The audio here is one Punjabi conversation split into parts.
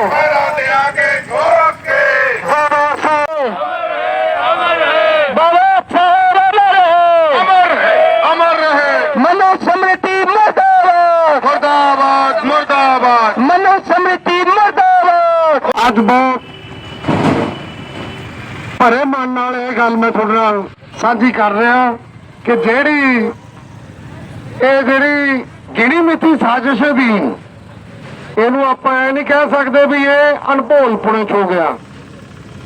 ਪਹਿਰਾ ਦੇ ਆਗੇ ਠੋਕ ਕੇ ਅਮਰ ਹੈ ਅਮਰ ਰਹੇ ਮਨੋ ਸਮ੍ਰਿਤੀ ਮਰਦਾਬਾਦ ਮੁਰਦਾਬਾਦ ਮੁਰਦਾਬਾਦ ਮਨੋ ਸਮ੍ਰਿਤੀ ਮਰਦਾਬਾਦ ਅੱਜ ਬਹੁਤ ਭਰੇ ਮਨ ਨਾਲ ਇਹ ਗੱਲ ਮੈਂ ਤੁਹਾਡੇ ਨਾਲ ਸਾਂਝੀ ਕਰ ਰਿਹਾ। ਕਿ ਜਿਹੜੀ ਇਹ ਜਿਹੜੀ ਗਿਣੀ ਮਿੱਥੀ ਸਾਜ਼ਿਸ਼ ਹੈ ਦੀ ਇਹਨੂੰ ਆਪਾਂ ਇਹ ਨਹੀਂ ਕਹਿ ਸਕਦੇ ਵੀ ਇਹ ਅਣਭੋਲ ਪੁਣੇ ਚ ਹੋ ਗਿਆ।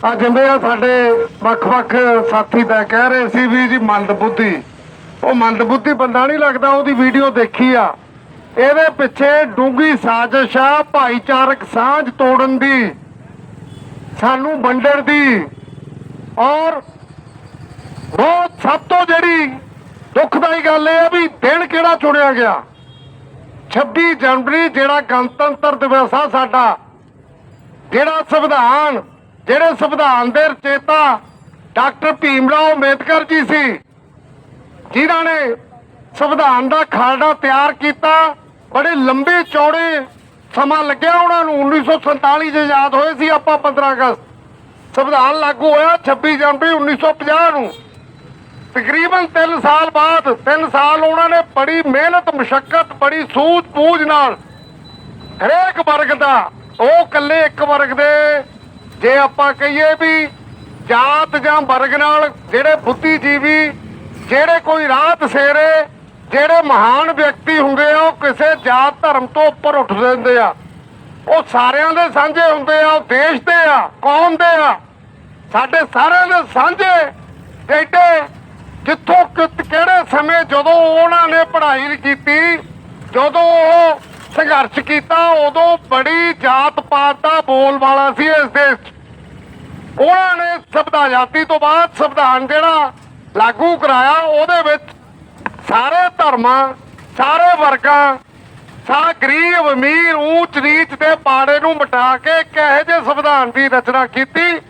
ਆ ਜਿੰਦੇ ਆ ਸਾਡੇ ਵੱਖ-ਵੱਖ ਸਾਥੀ ਤਾਂ ਕਹਿ ਰਹੇ ਸੀ ਵੀ ਜੀ ਮੰਦ ਬੁੱਧੀ। ਉਹ ਮੰਦ ਬੁੱਧੀ ਬੰਦਾ ਨਹੀਂ ਲੱਗਦਾ, ਉਹਦੀ ਵੀਡੀਓ ਦੇਖੀ ਆ। ਇਹਦੇ ਪਿੱਛੇ ਡੂੰਗੀ ਸਾਜ਼ਿਸ਼ ਆ, ਭਾਈਚਾਰਕ ਸਾਂਝ ਤੋੜਨ ਦੀ, ਸਾਨੂੰ ਵੰਡਣ ਦੀ। ਔਰ ਬਹੁਤ ਸਭ ਤੋਂ ਜਿਹੜੀ ਦੁਖਦਾਈ ਗੱਲ ਇਹ ਆ ਵੀ ਦਿਨ ਕਿਹੜਾ ਚੁਣਿਆ ਗਿਆ? 26 ਜਨਵਰੀ ਜਿਹੜਾ ਗਣਤੰਤਰ ਦਿਵਸ ਆ ਸਾਡਾ, ਜਿਹੜਾ ਸੰਵਿਧਾਨ, ਜਿਹੜੇ ਸੰਵਿਧਾਨ ਦੇ ਰਚੇਤਾ ਡਾਕਟਰ ਭੀਮ ਰਾਓ ਅੰਬੇਦਕਰ ਜੀ ਸੀ, ਜਿਨ੍ਹਾਂ ਨੇ ਸੰਵਿਧਾਨ ਦਾ ਖਰੜਾ ਤਿਆਰ ਕੀਤਾ, ਬੜੇ ਲੰਬੇ ਚੌੜੇ ਸਮਾਂ ਲੱਗਿਆ ਉਹਨਾਂ ਨੂੰ 1947 ਚ ਆਜ਼ਾਦ ਹੋਏ ਸੀ ਆਪਾਂ 15 ਅਗਸਤ। ਸੰਵਿਧਾਨ ਲਾਗੂ ਹੋਇਆ 26 ਜਨਵਰੀ 1950 ਨੂੰ। ਤਕਰੀਬਨ 3 ਸਾਲ ਬਾਅਦ 3 ਸਾਲ ਉਹਨਾਂ ਨੇ ਬੜੀ ਮਿਹਨਤ ਮੁਸ਼ਕਲ ਬੜੀ ਸੂਝ-ਬੂਝ ਨਾਲ ਹਰੇਕ ਵਰਗ ਦਾ, ਉਹ ਇਕੱਲੇ ਇੱਕ ਵਰਗ ਦੇ, ਜੇ ਆਪਾਂ ਕਹੀਏ ਵੀ ਜਾਤ ਜਾਂ ਵਰਗ ਨਾਲ ਜਿਹੜੇ ਬੁੱਧੀਜੀਵੀ, ਜਿਹੜੇ ਕੋਈ ਰਾਹ ਦਸੇਰੇ ਜਿਹੜੇ ਮਹਾਨ ਵਿਅਕਤੀ ਹੁੰਦੇ ਆ, ਉਹ ਕਿਸੇ ਜਾਤ ਧਰਮ ਤੋਂ ਉੱਪਰ ਉੱਠ ਜਾਂਦੇ ਆ। ਉਹ ਸਾਰਿਆਂ ਦੇ ਸਾਂਝੇ ਹੁੰਦੇ ਆ, ਉਹ ਦੇਸ਼ ਦੇ ਆ, ਕੌਮ ਦੇ ਆ। ਸਾਡੇ ਸਾਰਿਆਂ ਦੇ ਸਾਂਝੇ ਐਡੇ ਜਿੱਥੋਂ ਕਿ- ਕਿਹੜੇ ਸਮੇਂ ਜਦੋਂ ਉਹਨਾਂ ਨੇ ਪੜ੍ਹਾਈ ਕੀਤੀ, ਜਦੋਂ ਉਹ ਸੰਘਰਸ਼ ਕੀਤਾ, ਉਦੋਂ ਬੜੀ ਜਾਤ ਪਾਤ ਦਾ ਬੋਲ ਵਾਲਾ ਸੀ ਇਸ ਦੇਸ਼ 'ਚ ਉਹਨਾਂ ਨੇ ਸੰਵਿਧਾਨ ਤੋਂ ਬਾਅਦ ਸੰਵਿਧਾਨ ਜਿਹੜਾ ਲਾਗੂ ਕਰਾਇਆ, ਉਹਦੇ ਵਿੱਚ ਸਾਰੇ ਧਰਮਾਂ, ਸਾਰੇ ਵਰਗਾਂ ਸਾ ਗਰੀਬ, ਅਮੀਰ, ਊਚ ਨੀਚ ਦੇ ਪਾੜੇ ਨੂੰ ਮਿਟਾ ਕੇ ਇੱਕ ਇਹੋ ਜਿਹੇ ਸੰਵਿਧਾਨ ਦੀ ਰਚਨਾ ਕੀਤੀ,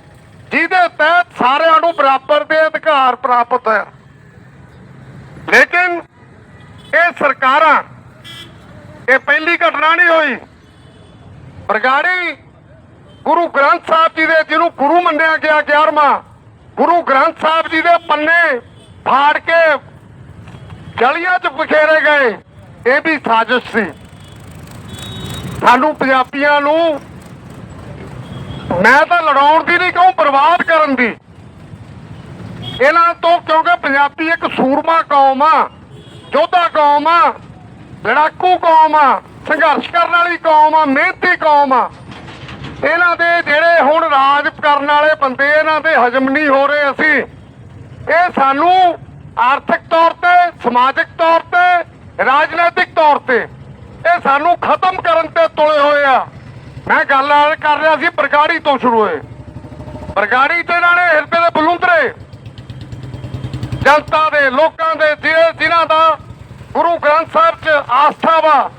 ਜਿਹਦੇ ਤਹਿਤ ਸਾਰਿਆਂ ਨੂੰ ਬਰਾਬਰ ਦੇ ਅਧਿਕਾਰ ਪ੍ਰਾਪਤ ਹੈ ਲੇਕਿਨ ਇਹ ਸਰਕਾਰਾਂ, ਇਹ ਪਹਿਲੀ ਘਟਨਾ ਨਹੀਂ ਹੋਈ। ਬਰਗਾੜੀ ਗੁਰੂ ਗ੍ਰੰਥ ਸਾਹਿਬ ਜੀ ਦੇ, ਜਿਹਨੂੰ ਗੁਰੂ ਮੰਨਿਆ ਗਿਆ 11ਵਾਂ ਗੁਰੂ ਗ੍ਰੰਥ ਸਾਹਿਬ ਜੀ ਦੇ ਪੰਨੇ ਫਾੜ ਕੇ ਗਲੀਆਂ 'ਚ ਬਖੇਰੇ ਗਏ। ਇਹ ਵੀ ਸਾਜ਼ਿਸ਼ ਸੀ। ਸਾਨੂੰ ਪੰਜਾਬੀਆਂ ਨੂੰ ਮੈਂ ਤਾਂ ਲੜਾਉਣ ਦੀ ਨਹੀਂ ਕਹੂੰ, ਬਰਬਾਦ ਕਰਨ ਦੀ। ਇਹਨਾਂ ਤੋਂ ਕਿਉਂਕਿ ਪੰਜਾਬੀ ਇੱਕ ਸੂਰਮਾ ਕੌਮ ਆ, ਯੋਧਾ ਕੌਮ ਆ, ਲੜਾਕੂ ਕੌਮ ਆ, ਸੰਘਰਸ਼ ਕਰਨ ਵਾਲੀ ਕੌਮ ਆ, ਮਿਹਨਤੀ ਕੌਮ ਆ। ਇਹਨਾਂ ਦੇ ਜਿਹੜੇ ਹੁਣ ਰਾਜ ਕਰਨ ਵਾਲੇ ਬੰਦੇ ਇਹਨਾਂ ਦੇ ਹਜਮ ਨਹੀਂ ਹੋ ਰਹੇ ਅਸੀਂ। ਇਹ ਸਾਨੂੰ ਆਰਥਿਕ ਤੌਰ ਤੇ, ਸਮਾਜਿਕ ਤੌਰ ਤੇ, ਰਾਜਨੀਤਿਕ ਤੌਰ ਤੇ ਇਹ ਸਾਨੂੰ ਖਤਮ ਕਰਨ ਤੇ ਤੁਲੇ ਹੋਏ ਆ। ਮੈਂ ਗੱਲ ਕਰ ਰਿਹਾ ਸੀ ਬਰਗਾੜੀ ਤੋਂ ਸ਼ੁਰੂ ਹੋਏ। ਬਰਗਾੜੀ ਤੋਂ ਇਹਨਾਂ ਨੇ ਹਿਰਦੇ ਦੇ ਬਲੂੰਦਰੇ ਜਨਤਾ ਦੇ, ਲੋਕਾਂ ਦੇ ਜਿਹੜੇ ਜਿਨ੍ਹਾਂ ਦਾ ਗੁਰੂ ਗ੍ਰੰਥ ਸਾਹਿਬ 'ਚ ਆਸਥਾ ਵਾ।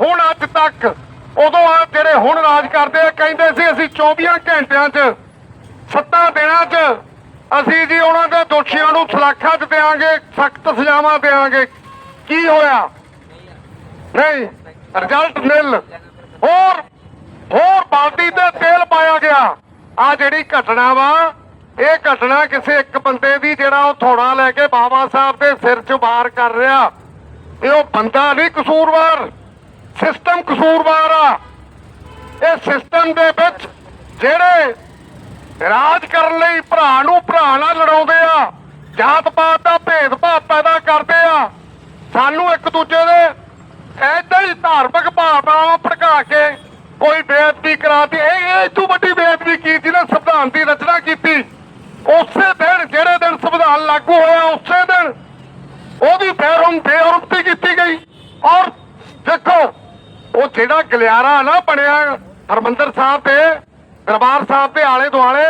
ਹੁਣ ਅੱਜ ਤੱਕ ਉਦੋਂ ਆ ਜਿਹੜੇ ਹੁਣ ਰਾਜ ਕਰਦੇ ਆ, ਕਹਿੰਦੇ ਸੀ ਅਸੀਂ 24 ਘੰਟਿਆਂ 'ਚ ਸੱਤਾਂ ਦਿਨਾਂ 'ਚ ਅਸੀਂ ਜੀ ਉਹਨਾਂ ਦੇ ਦੋਸ਼ੀਆਂ ਨੂੰ ਸਲਾਖਾਂ 'ਚ ਦੇਾਂਗੇ ਸਖਤ ਸਜ਼ਾਵਾਂ ਦੇਾਂਗੇ ਕੀ ਹੋਇਆ? ਨਹੀਂ ਰਿਜ਼ਲਟ ਨਿਲ ਹੋਰ ਹੋਰ ਬਾਲਟੀ ਤੇ ਤੇਲ ਪਾਇਆ ਗਿਆ। ਆ ਜਿਹੜੀ ਘਟਨਾ ਵਾ ਇਹ ਘਟਨਾ ਕਿਸੇ ਇੱਕ ਬੰਦੇ ਦੀ ਜਿਹੜਾ ਉਹ ਥੋੜਾ ਲੈ ਕੇ ਬਾਬਾ ਸਾਹਿਬ ਦੇ ਸਿਰ 'ਚ ਵਾਰ ਕਰ ਰਿਹਾ। ਇਹ ਉਹ ਬੰਦਾ ਨਹੀਂ ਕਸੂਰਵਾਰ ਸਿਸਟਮ ਕਸੂਰਵਾਰ ਆ। ਇਹ ਸਿਸਟਮ ਦੇ ਵਿੱਚ ਜਿਹੜੇ ਰਾਜ ਕਰਨ ਲਈ ਭਰਾ ਨੂੰ ਭਰਾ ਨਾਲ ਲੜਾਉਂਦੇ ਆ ਜਾਤ ਪਾਤ ਦਾ ਭੇਦਭਾਵ ਪੈਦਾ ਕਰਦੇ ਆ, ਸਾਨੂੰ ਇੱਕ ਦੂਜੇ ਦੇ ਐਦਾਂ ਹੀ ਧਾਰਮਿਕ ਭਾਵਨਾਵਾਂ ਭੜਕਾ ਕੇ ਕੋਈ ਬੇਅਦਬੀ ਕਰਾਤੀ। ਇਹ ਇਹ ਤੋਂ ਵੱਡੀ ਬੇਅਦਬੀ ਕੀਤੀ ਜਿਹਨੇ ਸੰਵਿਧਾਨ ਦੀ ਰਚਨਾ ਕੀਤੀ। ਉਸੇ ਦਿਨ ਜਿਹੜੇ ਦਿਨ ਸੰਵਿਧਾਨ ਲਾਗੂ ਹੋਇਆ, ਉਸੇ ਦਿਨ ਉਹਦੀ ਬੇਰੁਮ ਬੇਰੁਮਤੀ ਕੀਤੀ ਗਈ। ਔਰ ਦੇਖੋ, ਉਹ ਜਿਹੜਾ ਗਲਿਆਰਾ ਨਾ ਬਣਿਆ ਹਰਮੰਦਰ ਸਾਹਿਬ ਤੇ ਦਰਬਾਰ ਸਾਹਿਬ ਦੇ ਆਲੇ ਦੁਆਲੇ,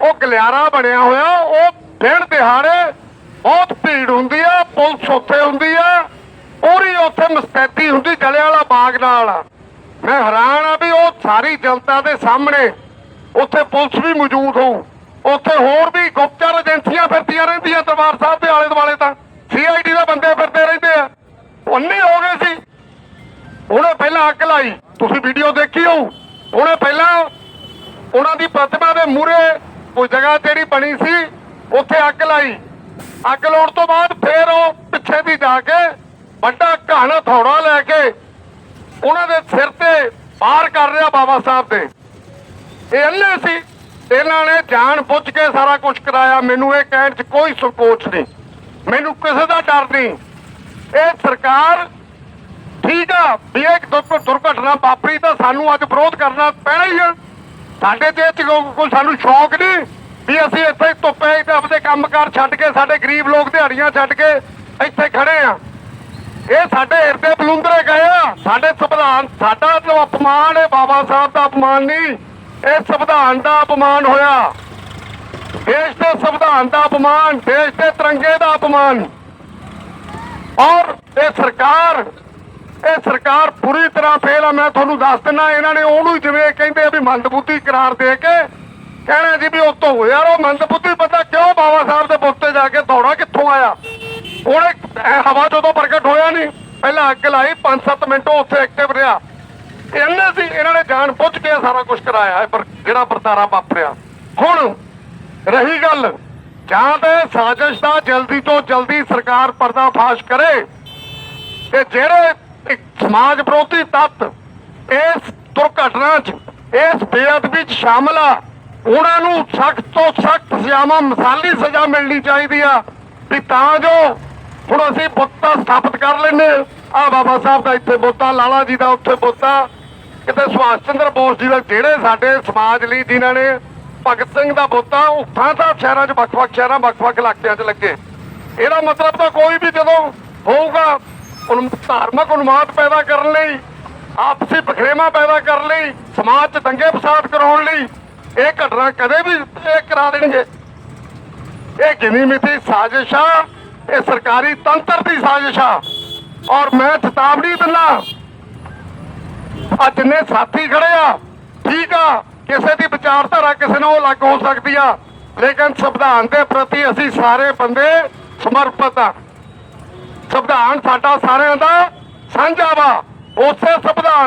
ਉਹ ਗਲਿਆਰਾ ਬਣਿਆ ਹੋਇਆ, ਉਹ ਦਿਨ ਦਿਹਾੜੇ ਬਹੁਤ ਭੀੜ ਹੁੰਦੀ ਆ, ਪੁਲਿਸ ਉੱਥੇ ਹੁੰਦੀ ਆ, ਪੂਰੀ ਉੱਥੇ ਮਸਤੈਦੀ ਹੁੰਦੀ ਜਲਿਆਂਵਾਲਾ ਬਾਗ ਨਾਲ। ਮੈਂ ਹੈਰਾਨ ਆ ਵੀ ਉਹ ਸਾਰੀ ਜਨਤਾ ਦੇ ਸਾਹਮਣੇ ਉੱਥੇ ਪੁਲਿਸ ਵੀ ਮੌਜੂਦ ਹੋਊ। ਉੱਥੇ ਹੋਰ ਵੀ ਗੁਪਤਚਰ ਏਜੰਸੀਆਂ ਫਿਰਦੀਆਂ ਰਹਿੰਦੀਆਂ ਦਰਬਾਰ ਸਾਹਿਬ ਦੇ ਆਲੇ ਦੁਆਲੇ ਤਾਂ। ਸੀ ਸੀਆਈਡੀ ਦੇ ਬੰਦੇ ਫਿਰਦੇ ਰਹਿੰਦੇ ਆ। ਉਹਨੇ ਹੋ ਗਏ ਸੀ। ਉਹਨੇ ਪਹਿਲਾਂ ਅੱਗ ਲਾਈ। ਤੁਸੀਂ ਵੀਡੀਓ ਦੇਖੀ ਹੋਊ। ਉਹਨੇ ਪਹਿਲਾਂ ਉਹਨਾਂ ਦੀ ਪ੍ਰਤਿਮਾ ਦੇ ਮੂਹਰੇ ਕੋਈ ਜਗ੍ਹਾ ਜਿਹੜੀ ਬਣੀ ਸੀ, ਉੱਥੇ ਅੱਗ ਲਾਈ। ਅੱਗ ਲਾਉਣ ਤੋਂ ਬਾਅਦ ਫੇਰ ਉਹ ਪਿੱਛੇ ਵੀ ਜਾ ਕੇ ਵੱਡਾ ਘਾਣਾ ਥੋੜਾ ਲੈ ਕੇ ਉਹਨਾਂ ਦੇ ਸਿਰ ਤੇ ਪਾਰ ਕਰ ਰਿਹਾ ਬਾਬਾ ਸਾਹਿਬ ਦੇ। ਇਹ ਅੰਨੇ ਸੀ। ਇਹਨਾਂ ਨੇ ਜਾਣ ਬੁੱਝ ਕੇ ਸਾਰਾ ਕੁਝ ਕਰਾਇਆ, ਮੈਨੂੰ ਇਹ ਕਹਿਣ 'ਚ ਕੋਈ ਸੰਕੋਚ ਨਹੀਂ। ਮੈਨੂੰ ਕਿਸੇ ਦਾ ਡਰ ਨਹੀਂ। ਇਹ ਸਰਕਾਰ ਠੀਕ ਆ, ਵੀ ਇੱਕ ਦੁਰਘਟਨਾ ਵਾਪਰੀ ਤਾਂ ਸਾਨੂੰ ਅੱਜ ਵਿਰੋਧ ਕਰਨਾ ਪੈਣਾ ਹੀ ਆ। ਸਾਡੇ ਤੇ ਕੋਈ ਸਾਨੂੰ ਸ਼ੌਕ ਨਹੀਂ ਵੀ ਅਸੀਂ ਇੱਥੇ ਧੁੱਪੇ ਤੇ ਆਪਦੇ ਕੰਮਕਾਰ ਛੱਡ ਕੇ, ਸਾਡੇ ਗਰੀਬ ਲੋਕ ਦਿਹਾੜੀਆਂ ਛੱਡ ਕੇ ਇੱਥੇ ਖੜੇ ਆ। ਇਹ ਸਾਡੇ ਹਿਰਦੇ ਬਲੁੰਦਰੇ ਗਏ ਆ। ਸਾਡੇ ਸੰਵਿਧਾਨ, ਸਾਡਾ ਜੋ ਅਪਮਾਨ ਹੈ ਬਾਬਾ ਸਾਹਿਬ ਦਾ ਅਪਮਾਨ ਨਹੀਂ। ਇਹ ਸੰਵਿਧਾਨ ਦਾ ਅਪਮਾਨ ਹੋਇਆ। ਦੇਸ਼ ਦੇ ਸੰਵਿਧਾਨ ਦਾ ਅਪਮਾਨ, ਦੇਸ਼ ਦੇ ਤਿਰੰਗੇ ਦਾ ਅਪਮਾਨ। ਔਰ ਇਹ ਸਰਕਾਰ ਇਹ ਸਰਕਾਰ ਪੂਰੀ ਤਰ੍ਹਾਂ ਫੇਲ ਆ। ਮੈਂ ਤੁਹਾਨੂੰ ਦੱਸ ਦਿੰਦਾ ਇਹਨਾਂ ਨੇ ਉਹਨੂੰ ਜਿਵੇਂ ਕਹਿੰਦੇ ਆ ਵੀ ਮੰਦਬੁੱਧੀ ਕਰਾਰ ਦੇ ਕੇ ਕਹਿਣਾ ਜੀ ਵੀ ਉਹ ਤੋਂ ਹੋਇਆ ਯਾਰ, ਉਹ ਮੰਦਬੁੱਧੀ ਬੰਦਾ ਕਿਉਂ ਬਾਬਾ ਸਾਹਿਬ ਦੇ ਪੁੱਤੇ ਜਾ ਕੇ ਦੌੜਾ ਕਿੱਥੋਂ ਆਇਆ? ਉਹਨੇ ਹਵਾ ਜਦੋਂ ਪ੍ਰਗਟ ਹੋਇਆ ਨਹੀਂ। ਪਹਿਲਾਂ ਅੱਗ ਲਾਈ 5-7 ਮਿੰਟ ਉੱਥੇ ਐਕਟਿਵ ਰਿਹਾ। ਇਹਨਾਂ ਸੀ ਇਹਨਾਂ ਨੇ ਜਾਣ ਪੁੱਛ ਕੇ ਸਾਰਾ ਕੁਝ ਕਰਾਇਆ ਪਰ ਜਿਹੜਾ ਵਰਤਾਰਾ ਵਾਪਰਿਆ। ਹੁਣ ਰਹੀ ਗੱਲ, ਜਾਂ ਤਾਂ ਸਾਜ਼ਿਸ਼ ਦਾ ਜਲਦੀ ਤੋਂ ਜਲਦੀ ਸਰਕਾਰ ਪਰਦਾਫਾਸ਼ ਕਰੇ ਤੇ ਜਿਹੜੇ ਸਮਾਜ ਵਿਰੋਧੀ ਤੱਤ ਇਸ ਦੁਰਘਟਨਾ 'ਚ, ਇਸ ਬੇਅਦਬੀ 'ਚ ਸ਼ਾਮਲ ਆ, ਉਹਨਾਂ ਨੂੰ ਸਖਤ ਤੋਂ ਸਖਤ ਸਜ਼ਾਵਾਂ, ਮਿਸਾਲੀ ਸਜ਼ਾ ਮਿਲਣੀ ਚਾਹੀਦੀ ਆ। ਵੀ ਤਾਂ ਜੋ ਹੁਣ ਅਸੀਂ ਬੁੱਤਾ ਸਥਾਪਿਤ ਕਰ ਲੈਨੇ ਆ ਬਾਬਾ ਸਾਹਿਬ ਦਾ ਇੱਥੇ ਬੁੱਤਾ ਲਾਲਾ ਜੀ ਦਾ ਉੱਥੇ ਬੁੱਤਾ ਕਿਤੇ ਸੁਭਾਸ਼ ਚੰਦਰ ਬੋਸ ਜੀ ਦਾ ਜਿਹੜੇ ਸਾਡੇ ਸਮਾਜ ਲਈ ਜਿਨ੍ਹਾਂ ਨੇ ਭਗਤ ਸਿੰਘ ਦਾ ਬੁੱਤਾ ਉਹ ਥਾਂ ਥਾਂ ਸ਼ਹਿਰਾਂ 'ਚ ਵੱਖ-ਵੱਖ ਸ਼ਹਿਰਾਂ, ਵੱਖ-ਵੱਖ ਇਲਾਕਿਆਂ 'ਚ ਲੱਗੇ। ਇਹਦਾ ਮਤਲਬ ਤਾਂ ਕੋਈ ਵੀ ਜਦੋਂ ਹੋਊਗਾ ਉਹਨੂੰ ਧਾਰਮਿਕ ਉਨਮਾਦ ਪੈਦਾ ਕਰਨ ਲਈ, ਆਪਸੀ ਬਖਰੇਵਾ ਪੈਦਾ ਕਰਨ ਲਈ, ਸਮਾਜ 'ਚ ਦੰਗੇ ਫਸਾਦ ਕਰਾਉਣ ਲਈ, ਇਹ ਘਟਨਾ ਕਦੇ ਵੀ ਇਹ ਕਰਾ ਦੇਣਗੇ। ਇਹ ਗਿਣੀ ਮਿਤੀ ਸਾਜ਼ਿਸ਼ ਆ ਇਹ ਸਰਕਾਰੀ ਤੰਤਰ ਦੀ ਸਾਜ਼ਿਸ਼। ਆ ਔਰ ਮੈਂ ਚੇਤਾਵਨੀ ਦਿੰਦਾ ਆ ਜਿੰਨੇ ਸਾਥੀ ਖੜੇ ਆ, ਠੀਕ ਆ, ਕਿਸੇ ਦੀ ਵਿਚਾਰਧਾਰਾ ਕਿਸੇ ਨੂੰ ਅਲੱਗ ਹੋ ਸਕਦੀ ਆ। ਲੇਕਿਨ ਸੰਵਿਧਾਨ ਦੇ ਪ੍ਰਤੀ ਅਸੀਂ ਸਾਰੇ ਬੰਦੇ ਸਮਰਪਿਤ ਆ। ਸੰਵਿਧਾਨ ਸਾਡਾ ਸਾਰਿਆਂ ਦਾ ਸਾਂਝਾ ਵਾ। ਉਸੇ ਸੰਵਿਧਾਨ